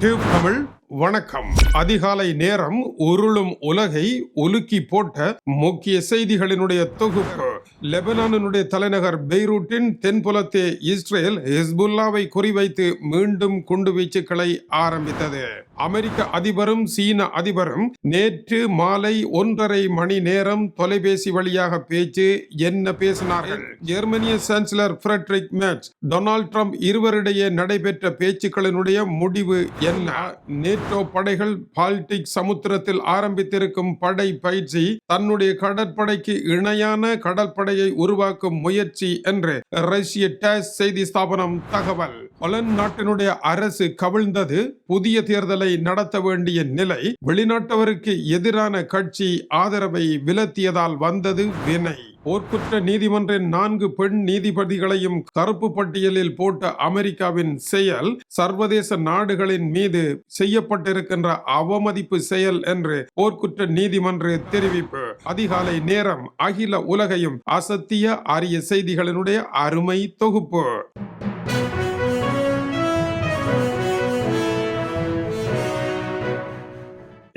Tube Tamil வணக்கம். அதிகாலை நேரம் உருளும் உலகை உலுக்கி போட்ட முக்கிய செய்திகளினுடைய தொகுப்பு. லெபனானுடைய தலைநகர் பெய்ரூட்டின் தென்புலத்தே இஸ்ரேல் ஹிஸ்புல்லாவை குறிவைத்து மீண்டும் குண்டு வீச்சுக்களை ஆரம்பித்தது. அமெரிக்க அதிபரும் சீன அதிபரும் நேற்று மாலை ஒன்றரை மணி நேரம் தொலைபேசி வழியாக பேச்சு என்ன பேசினார்கள்? ஜெர்மனிய chancellor Friedrich Merz Donald Trump இருவரிடையே நடைபெற்ற பேச்சுக்களினுடைய முடிவு என்ன? நேட்டோ படைகள் பால்டிக் சமுத்திரத்தில் ஆரம்பித்திருக்கும் படை பயிற்சி தன்னுடைய கடற்படைக்கு இணையான கடல் கடற்படையை உருவாக்கும் முயற்சி என்று ரஷ்ய டேஸ் செய்தி ஸ்தாபனம் தகவல். பலன் நாட்டினுடைய அரசு கவிழ்ந்தது. புதிய தேர்தலை நடத்த வேண்டிய நிலை. வெளிநாட்டவருக்கு எதிரான கட்சி ஆதரவை விலத்தியதால் வந்தது வினை. போர்க்குற்ற நீதிமன்றின் நான்கு பெண் நீதிபதிகளையும் கருப்பு பட்டியலில் போட்ட அமெரிக்காவின் செயல் சர்வதேச நாடுகளின் மீது செய்யப்பட்டிருக்கின்ற அவமதிப்பு செயல் என்று போர்க்குற்ற நீதிமன்ற தெரிவிப்பு. அதிகாலை நேரம் அகில உலகையும் அசத்திய அரிய செய்திகளினுடைய அருமை தொகுப்பு.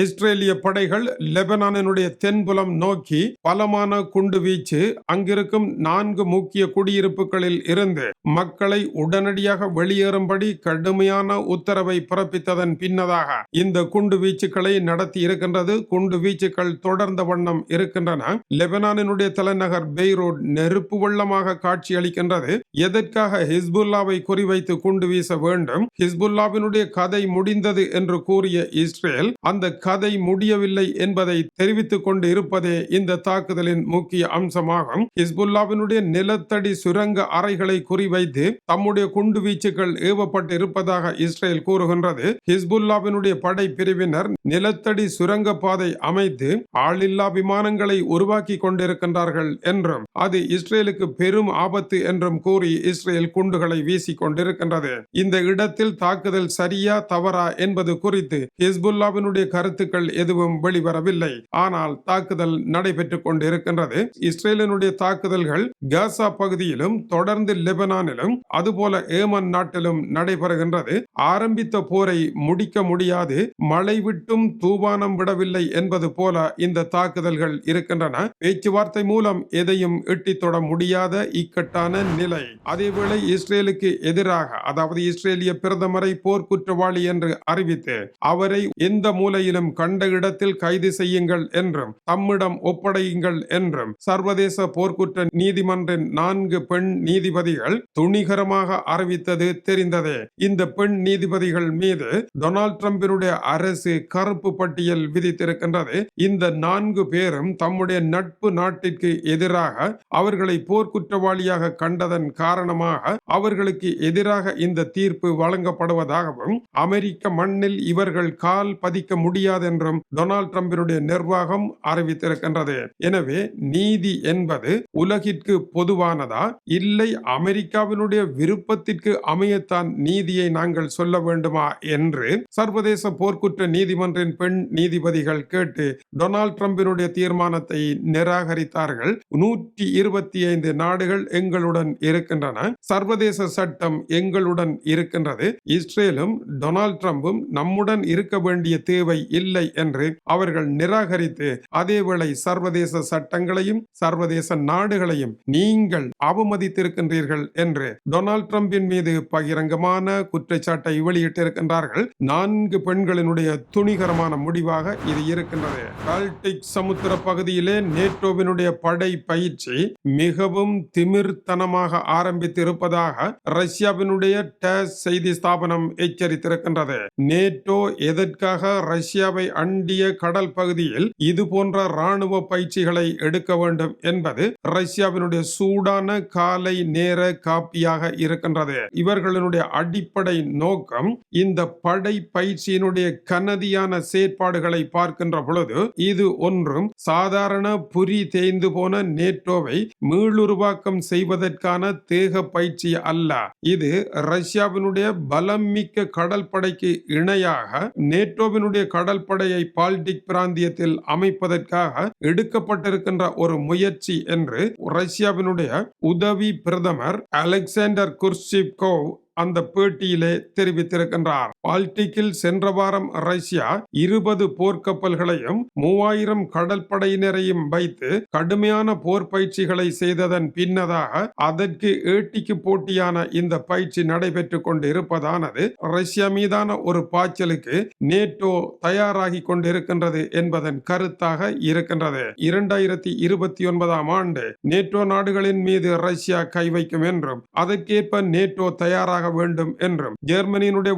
இஸ்ரேலிய படைகள் லெபனானினுடைய தென்புலம் நோக்கி பலமான குண்டு வீச்சு அங்கிருக்கும் நான்கு முக்கிய குடியிருப்புகளில் இருந்து மக்களை உடனடியாக வெளியேறும்படி கடுமையான உத்தரவை பிறப்பித்ததன் பின்னதாக இந்த குண்டு வீச்சுக்களை நடத்தி இருக்கின்றது. குண்டு வீச்சுக்கள் தொடர்ந்த வண்ணம் இருக்கின்றன. லெபனானினுடைய தலைநகர் பெய்ரூட் நெருப்பு வெள்ளமாக காட்சி அளிக்கின்றது எதற்காக ஹிஸ்புல்லாவை குறிவைத்து குண்டு வீச வேண்டும்? ஹிஸ்புல்லாவினுடைய கதை முடிந்தது என்று கூறிய இஸ்ரேல் அந்த கதை முடியவில்லை என்பதை தெரிவித்துக் கொண்டு இருப்பதே இந்த தாக்குதலின் முக்கிய அம்சமாகும். ஹிஸ்புல்லாவினுடைய நிலத்தடி சுரங்க அறைகளை குறிவைத்து தம்முடைய குண்டு வீச்சுகள் ஏவப்பட்டு இருப்பதாக இஸ்ரேல் கூறுகின்றது. ஹிஸ்புல்லாவினுடைய படை பிரிவினர் நிலத்தடி சுரங்க பாதை அமைத்து ஆளில்லா விமானங்களை உருவாக்கி கொண்டிருக்கின்றார்கள் என்றும் அது இஸ்ரேலுக்கு பெரும் ஆபத்து என்றும் கூறி இஸ்ரேல் குண்டுகளை வீசிக் கொண்டிருக்கின்றது. இந்த இடத்தில் தாக்குதல் சரியா தவறா என்பது குறித்து ஹிஸ்புல்லாவினுடைய கருத்து கருத்துக்கள் எதுவும் வெளிவரவில்லை. ஆனால் தாக்குதல் நடைபெற்றுக் கொண்டிருக்கின்றது. இஸ்ரேலினுடைய தாக்குதல்கள் காசா பகுதியிலும் தொடர்ந்து லெபனானிலும் அதுபோல ஏமன் நாட்டிலும் நடைபெறுகின்றது. ஆரம்பித்த போரை முடிக்க முடியாது. மழை விட்டும் தூபானம் விடவில்லை என்பது போல இந்த தாக்குதல்கள் இருக்கின்றன. பேச்சுவார்த்தை மூலம் எதையும் எட்டி தொட முடியாத இக்கட்டான நிலை. அதேவேளை இஸ்ரேலுக்கு எதிராக அதாவது இஸ்ரேலிய பிரதமரை போர்க்குற்றவாளி என்று அறிவித்து அவரை எந்த மூலையிலும் கண்ட இடத்தில் கைது செய்யுங்கள் என்றும் தம்மிடம் ஒப்படையுங்கள் என்றும். சர்வதேச போர்க்குற்ற நீதிமன்றின் நான்கு பெண் நீதிபதிகள் துணிகரமாக அறிவித்தது தெரிந்ததே. இந்த பெண் நீதிபதிகள் மீது டொனால்ட் ட்ரம்பினுடைய அரசு கருப்பு பட்டியல் விதித்திருக்கின்றது. இந்த நான்கு பேரும் தம்முடைய நட்பு நாட்டிற்கு எதிராக அவர்களை போர்க்குற்றவாளியாக கண்டதன் காரணமாக அவர்களுக்கு எதிராக இந்த தீர்ப்பு வழங்கப்படுவதாகவும் அமெரிக்க மண்ணில் இவர்கள் கால் பதிக்க முடியாது என்றும் டொனால்ட் ட்ரம்பினுடைய நிர்வாகம் அறிவித்திருக்கின்றது. எனவே நீதி என்பது உலகிற்கு பொதுவானதா? இல்லை அமெரிக்காவினுடைய விருப்பத்திற்கு அமையத்தான் நீதியை நாங்கள் சொல்ல வேண்டுமா? என்று சர்வதேச போர்க்குற்ற நீதிமன்றின் பெண் நீதிபதிகள் கேட்டு டொனால்ட் ட்ரம்பினுடைய தீர்மானத்தை நிராகரித்தார்கள். நூற்றி இருபத்தி ஐந்து நாடுகள் எங்களுடன் இருக்கின்றன. சர்வதேச சட்டம் எங்களுடன் இருக்கின்றது. இஸ்ரேலும் டொனால்ட் ட்ரம்பும் நம்முடன் இருக்க வேண்டிய தேவை இல்லை என்று அவர்கள் நிராகரித்து அதேவேளை சர்வதேச சட்டங்களையும் சர்வதேச நாடுகளையும் நீங்கள் அவமதித்திருக்கின்றீர்கள் என்று டொனால்ட் டிரம்பின் மீது பகிரங்கமான குற்றச்சாட்டை வெளியிட்டிருக்கின்றார்கள். நான்கு பெண்களினுடைய துணிகரமான முடிவாக இது இருக்கின்றது. பால்டிக் சமுத்திர பகுதியிலே நேட்டோவினுடைய படை பயிற்சி மிகவும் திமிர்த்தனமாக ஆரம்பித்திருப்பதாக ரஷ்யாவினுடைய டேஸ் செய்தி ஸ்தாபனம் எச்சரித்திருக்கின்றது. நேட்டோ எதற்காக ரஷ்யா இந்தியாவை அண்டிய கடல் பகுதியில் இது போன்ற ராணுவ பயிற்சிகளை எடுக்க வேண்டும் என்பது ரஷ்யாவினுடைய சூடான காலை நேர காப்பியாக இருக்கின்றது. இவர்களுடைய அடிப்படை நோக்கம் இந்த படை பயிற்சியினுடைய கனதியான செயற்பாடுகளை பார்க்கின்ற பொழுது இது ஒன்றும் சாதாரண புரி தேய்ந்து போன நேட்டோவை மீளுருவாக்கம் செய்வதற்கான தேக பயிற்சி அல்ல. இது ரஷ்யாவினுடைய பலம் மிக்க கடல் படைக்கு இணையாக நேட்டோவினுடைய கடல் படையை பால்டிக் பிராந்தியத்தில் அமைப்பதற்காக எடுக்கப்பட்டிருக்கின்ற ஒரு முயற்சி என்று ரஷ்யாவினுடைய உதவி பிரதமர் அலெக்சாண்டர் குர்ஷிப்கோவ் அந்த பேட்டியிலே தெரிவித்திருக்கின்றார். பால்டிக்கில் சென்ற வாரம் ரஷ்யா இருபது போர்க்கப்பல்களையும் மூவாயிரம் கடற்படையினரையும் வைத்து கடுமையான போர் பயிற்சிகளை செய்ததன் பின்னதாக அதற்கு ஏட்டிக்கு போட்டியான இந்த பயிற்சி நடைபெற்றுக் கொண்டு இருப்பதானது ரஷ்யா மீதான ஒரு பாய்ச்சலுக்கு நேட்டோ தயாராகி கொண்டிருக்கின்றது என்பதன் கருத்தாக இருக்கின்றது. இரண்டாயிரத்தி இருபத்தி ஒன்பதாம் ஆண்டு நேட்டோ நாடுகளின் மீது ரஷ்யா கை வைக்கும் என்றும் அதற்கேற்ப நேட்டோ தயாராக வேண்டும் என்றும் ஜெர்மனியினுடைய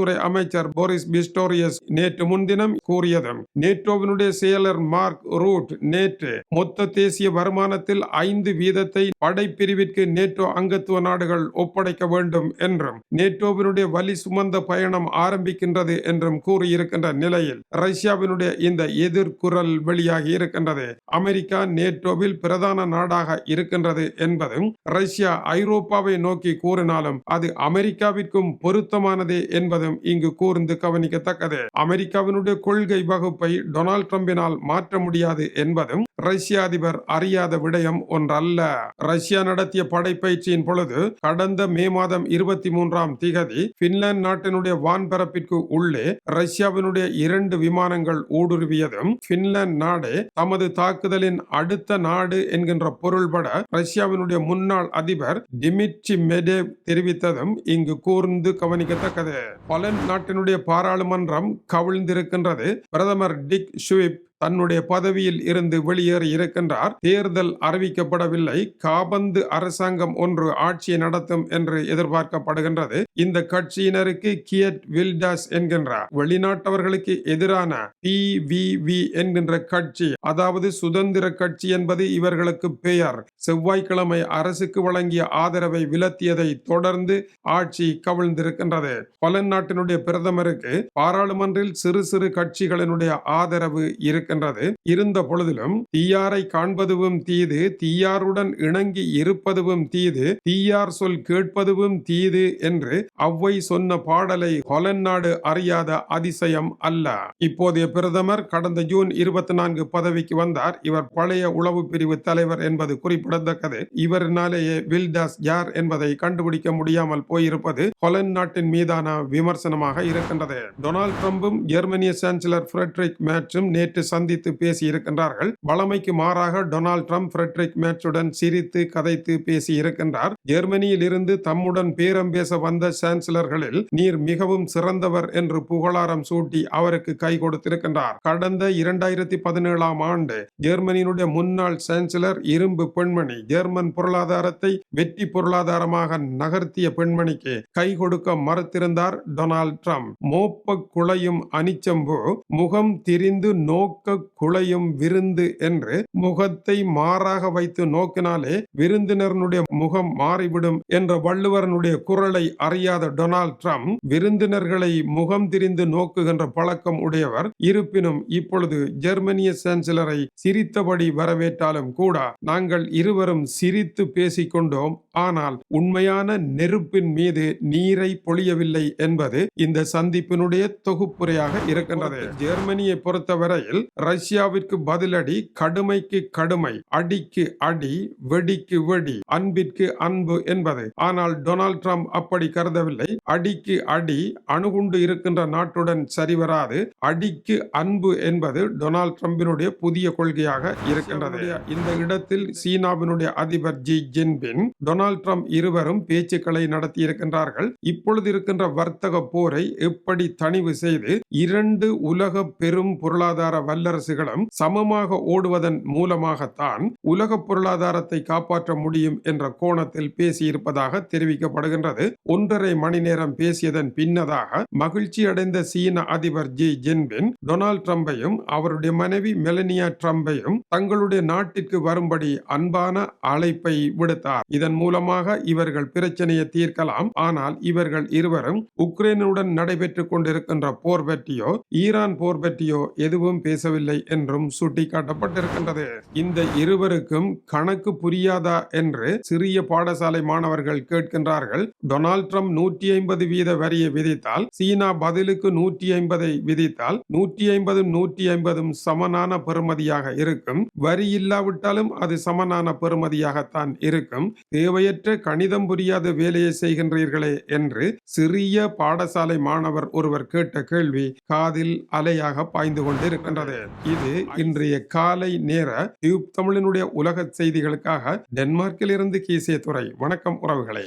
வெளியுறவுத்துறை அமைச்சர் போரிஸ் பிஸ்டோரியஸ் நேற்று முன்தினம் கூறியதும் நேட்டோவினுடைய செயலர் மார்க் ரூட் நேற்று மொத்த தேசிய வருமானத்தில் ஐந்து வீதத்தை படைப்பிரிவிற்கு நேட்டோ அங்கத்துவ நாடுகள் ஒப்படைக்க வேண்டும் என்றும் நேட்டோவினுடைய வலி சுமந்த பயணம் ஆரம்பிக்கின்றது என்றும் கூறியிருக்கின்ற நிலையில் ரஷ்யாவினுடைய இந்த எதிர்குரல் வெளியாகி இருக்கின்றது. அமெரிக்கா நேட்டோவில் பிரதான நாடாக இருக்கின்றது என்பதும் ரஷ்யா ஐரோப்பாவை நோக்கி கூறினாலும் அது அமெரிக்காவிற்கும் பொருத்தமானதே என்பதும் இங்கு கூர்ந்து கவனிக்கத்தக்கது. அமெரிக்காவினுடைய கொள்கை வகுப்பை டொனால்ட் ட்ரம்பினால் மாற்ற முடியாது என்பதும் ரஷ்ய அதிபர் அறியாத விடயம் ஒன்றல்ல. ரஷ்யா நடத்திய படைப்பயிற்சியின் பொழுது கடந்த மே மாதம் இருபத்தி மூன்றாம் திகதி பின்லாந்து நாட்டினுடைய வான்பரப்பிற்கு உள்ளே ரஷ்யாவினுடைய இரண்டு விமானங்கள் ஊடுருவியதும் பின்லாந்து நாடு தமது தாக்குதலின் அடுத்த நாடு என்கின்ற பொருள்பட ரஷ்யாவினுடைய முன்னாள் அதிபர் டிமிட்ரி மெடேவ் தெரிவித்ததும் இங்கு கூர்ந்து கவனிக்கத்தக்கது. பலன் நாட்டினுடைய பாராளுமன்றம் கவிழ்ந்திருக்கின்றது. பிரதமர் டிக் ஷுவிப் தன்னுடைய பதவியில் இருந்து வெளியேறி இருக்கின்றார். தேர்தல் அறிவிக்கப்படவில்லை. காபந்து அரசாங்கம் ஒன்று ஆட்சியை நடத்தும் என்று எதிர்பார்க்கப்படுகின்றது. இந்த கட்சியினருக்கு கியட் வில்டாஸ் என்கின்றார். வெளிநாட்டவர்களுக்கு எதிரான பிவிவி என்கின்ற கட்சி அதாவது சுதந்திர கட்சி என்பது இவர்களுக்கு பெயர். செவ்வாய்க்கிழமை அரசுக்கு வழங்கிய ஆதரவை விலத்தியதை தொடர்ந்து ஆட்சி கவிழ்ந்திருக்கின்றது. பலன் நாட்டினுடைய பிரதமருக்கு பாராளுமன்றில் சிறு சிறு கட்சிகளினுடைய ஆதரவு இருக்கின்றது. இருந்த பொழுதிலும் தீயாரை காண்பதுவும் தீது தீயாருடன் இணங்கி இருப்பதுவும் தீது தீயார் சொல் கேட்பதுவும் தீது என்று அவ்வை சொன்ன பாடலை ஹொலன் நாடு அறியாத அதிசயம் அல்ல. இப்போதைய பிரதமர் கடந்த ஜூன் இருபத்தி நான்கு பதவிக்கு வந்தார். இவர் பழைய உளவு பிரிவு தலைவர் என்பது குறிப்பிடத்தக்கது. இவரினாலேயே வில்டாஸ் யார் என்பதை கண்டுபிடிக்க முடியாமல் போயிருப்பது ஹொலன் நாட்டின் மீதான விமர்சனமாக இருக்கின்றது. டொனால்ட் ட்ரம்பும் ஜெர்மனிய சான்சலர் ஃபிரெட்ரிக் மேட்சும் நேற்று சந்தித்து பேசி இருக்கின்றார்கள். வளமைக்கு மாறாக டொனால்ட் ட்ரம்ப் ஃபிரெட்ரிக் மேட்சுடன் சிரித்து கதைத்து பேசி இருக்கின்றார். ஜெர்மனியில் இருந்து தம்முடன் பேரம் பேச வந்த சான்சலர்களில் நீர் மிகவும் சிறந்தவர் என்று புகழாரம் சூட்டி அவருக்கு கை கொடுத்திருக்கின்றார். கடந்த இரண்டாயிரத்தி பதினேழாம் ஆண்டு ஜெர்மனியினுடைய முன்னாள் சான்சலர் இரும்பு பெண்மணி ஜெர்மன் பொருளாதாரத்தை வெற்றி பொருளாதாரமாக நகர்த்திய பெண்மணிக்கு கை கொடுக்க மறுத்திருந்தார் டொனால்ட் ட்ரம்ப். மோப்ப குளையும் அனிச்சம்பு முகம் திரிந்து நோக்க குளையும் விருந்து என்று முகத்தை மாறாக வைத்து நோக்கினாலே விருந்தினருடைய முகம் மாறிவிடும் என்ற வள்ளுவரனுடைய குரலை அறியாத டொனால்ட் ட்ரம்ப் விருந்தினர்களை முகம் திரிந்து நோக்குகின்ற பழக்கம் உடையவர். இருப்பினும் இப்பொழுது ஜெர்மனிய சான்சலரை சிரித்தபடி வரவேற்றாலும் கூட நாங்கள் இருவரும் சிரித்து பேசிக்கொண்டோம். ஆனால் உண்மையான நெருப்பின் மீது நீரை பொழியவில்லை என்பது இந்த சந்திப்பினுடைய தொகுப்புரையாக இருக்கின்றது. ஜெர்மனியை பொறுத்தவரையில் ரஷ்யாவிற்கு பதிலடி கடுமைக்கு கடுமை அடிக்கு அடி வெடிக்கு வெடி அன்பிற்கு அன்பு என்பது. ஆனால் டொனால்ட் ட்ரம்ப் அப்படி கருதவில்லை. அடிக்கு அடி அணுகுண்டு இருக்கின்ற நாட்டுடன் சரிவராது. அடிக்கு அன்பு என்பது டொனால்ட் ட்ரம்பினுடைய புதிய கொள்கையாக இருக்கின்றது. இந்த இடத்தில் சீனாவினுடைய அதிபர் ஜி ஜின்பின் டொனால்ட் ட்ரம்ப் இருவரும் பேச்சுக்களை நடத்தி இருக்கின்றார்கள். இப்பொழுது இருக்கின்ற வர்த்தக போரை எப்படி தணிவு செய்து இரண்டு உலக பெரும் பொருளாதார வல்ல வல்லரசுகளும் சமமாக ஓடுவதன் மூலமாகத்தான் உலக பொருளாதாரத்தை காப்பாற்ற முடியும் என்ற கோணத்தில் பேசியிருப்பதாக தெரிவிக்கப்படுகின்றது. ஒன்றரை மணி நேரம் பேசியதன் பின்னதாக மகிழ்ச்சி அடைந்த சீன அதிபர் ஜி ஜின்பின் டொனால்ட் ட்ரம்பையும் அவருடைய மனைவி மெலனியா ட்ரம்பையும் தங்களுடைய நாட்டிற்கு வரும்படி அன்பான அழைப்பை விடுத்தார். இதன் மூலமாக இவர்கள் பிரச்சனையை தீர்க்கலாம். ஆனால் இவர்கள் இருவரும் உக்ரைனுடன் நடைபெற்றுக் கொண்டிருக்கின்ற போர் பற்றியோ ஈரான் போர் பற்றியோ எதுவும் பேச பேசவில்லை என்றும் சுட்டிக்காட்டப்பட்டிருக்கின்றது. இந்த இருவருக்கும் கணக்கு புரியாதா என்று சிறிய பாடசாலை மாணவர்கள் கேட்கின்றார்கள். டொனால்ட் ட்ரம்ப் நூற்றி ஐம்பது வீத வரியை விதித்தால் சீனா பதிலுக்கு நூற்றி ஐம்பதை விதித்தால் நூற்றி ஐம்பதும் நூற்றி ஐம்பதும் சமனான பெறுமதியாக இருக்கும். வரி இல்லாவிட்டாலும் அது சமனான பெறுமதியாகத்தான் இருக்கும். தேவையற்ற கணிதம் புரியாத வேலையை செய்கின்றீர்களே என்று சிறிய பாடசாலை மாணவர் ஒருவர் கேட்ட கேள்வி காதில் அலையாக பாய்ந்து கொண்டிருக்கின்றது. இது இன்றைய காலை நேர டியூப் தமிழினுடைய உலக செய்திகளுக்காக டென்மார்க்கில் இருந்து கீசிய துறை வணக்கம் உறவுகளே.